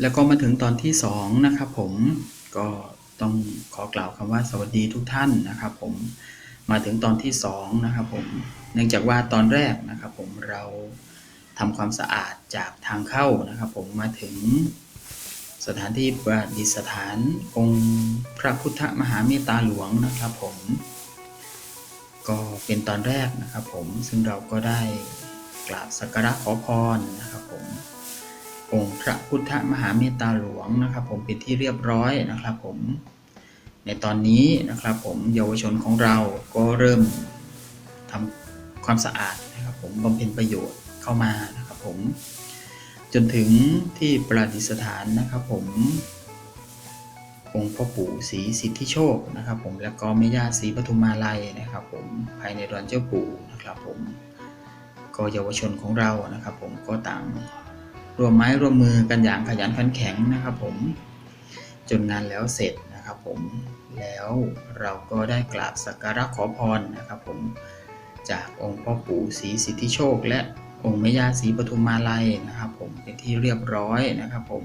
แล้วก็มาถึงตอนที่สองนะครับผมก็ต้องขอกล่าวคำว่าสวัสดีทุกท่านนะครับผมมาถึงตอนที่สองนะครับผมเนื่องจากว่าตอนแรกนะครับผมเราทำความสะอาดจากทางเข้านะครับผมมาถึงสถานที่ประดิษฐานองค์พระพุทธมหาเมตตาหลวงนะครับผม ก็เป็นตอนแรกนะครับผมซึ่งเราก็ได้กราบสักการะขอพรนะครับผม องค์พระพุทธมหาเมตตาหลวงนะครับ ผมเป็นที่เรียบร้อยนะครับ ผม ในตอนนี้นะครับ ผมเยาวชนของเราก็เริ่มทำความสะอาดนะครับ ผมบำเพ็ญประโยชน์เข้ามานะครับ ผม จนถึงที่ประดิษฐานนะครับ ผมองค์พ่อปู่ศรีสิทธิโชคนะครับ ผมแล้วก็แม่ย่าศรีปทุมมาลัยนะครับ ผมภายในดอนเจ้าปู่นะครับ ผมก็เยาวชนของเรานะครับ ผมก็ต่าง ร่วมไม้ร่วมมือกันอย่างขยันขันแข็งนะครับผมจนงานแล้วเสร็จนะครับผมแล้วเราก็ได้กราบสักการะขอพรนะครับผมจากองค์พ่อปู่ศรีสิทธิโชค และองค์แม่ย่าศรีปทุมมาลัยนะครับผมเป็นที่เรียบร้อยนะครับผม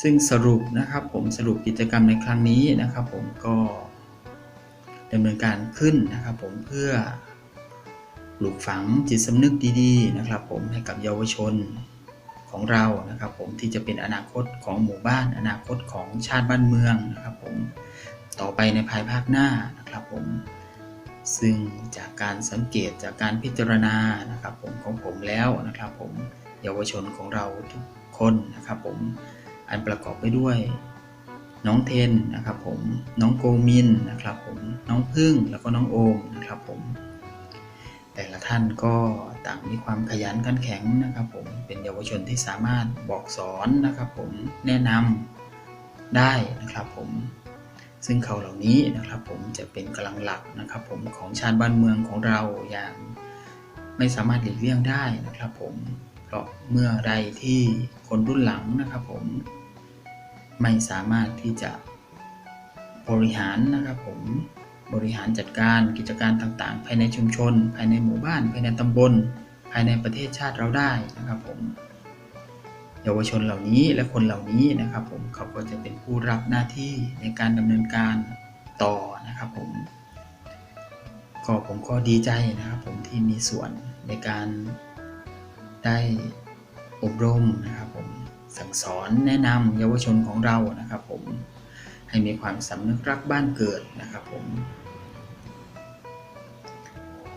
ซึ่งสรุปนะครับผมสรุปกิจกรรมในครั้งนี้นะครับผมก็ดำเนินการขึ้นนะครับผมเพื่อปลูกฝังจิตสำนึกดีๆนะครับผมให้กับเยาวชน ของเรานะครับผมที่จะเป็นอนาคตของหมู่บ้าน อนาคตของชาติบ้านเมืองนะครับผมต่อไปในภายภาคหน้านะครับผมซึ่งจากการสังเกตจากการพิจารณานะครับผมของผมแล้วนะครับผมเยาวชนของเราทุกคนนะครับผมอันประกอบไปด้วยน้องเทนนะครับผมน้องโกมินนะครับผมน้องพึ่งแล้วก็น้องโอมนะครับผมแต่ละท่านก็ ต่างมีความขยันขันแข็งนะครับผมเป็นเยาวชนที่สามารถบอกสอนนะครับผมแนะนำได้นะครับผมซึ่งเขาเหล่านี้นะครับผมจะเป็นกำลังหลักนะครับผมของชาติบ้านเมืองของเราอย่างไม่สามารถหลีกเลี่ยงได้นะครับผมเพราะเมื่อใดที่คนรุ่นหลังนะครับผมไม่สามารถที่จะบริหารนะครับผม บริหารจัดการกิจการต่างๆ ภายในชุมชน ภายในหมู่บ้าน ภายในตำบล ภายในประเทศชาติเราได้นะครับผมเยาวชนเหล่านี้และคนเหล่านี้นะครับผมเขาก็จะเป็นผู้รับหน้าที่ในการดำเนินการต่อนะครับผมก็ผมก็ดีใจนะครับผมที่มีส่วนในการได้อบรมนะครับผมสั่งสอนแนะนำเยาวชนของเรานะครับผมให้มีความสำนึกรักบ้านเกิดนะครับผม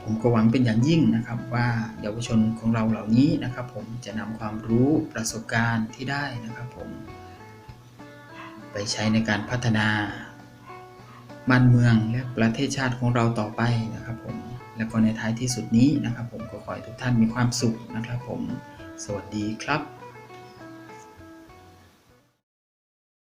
ผมก็หวังเป็นอย่างยิ่งนะครับว่าเยาวชนของเราเหล่านี้นะครับ ผมจะนำความรู้ประสบการณ์ที่ได้นะครับ ผม ไปใช้ในการพัฒนาบ้านเมืองและประเทศชาติของเราต่อไปนะครับ ผมแล้วก็ในท้ายที่สุดนี้นะครับ ผมก็ขอให้ทุกท่านมีความสุขนะครับ ผม สวัสดีครับ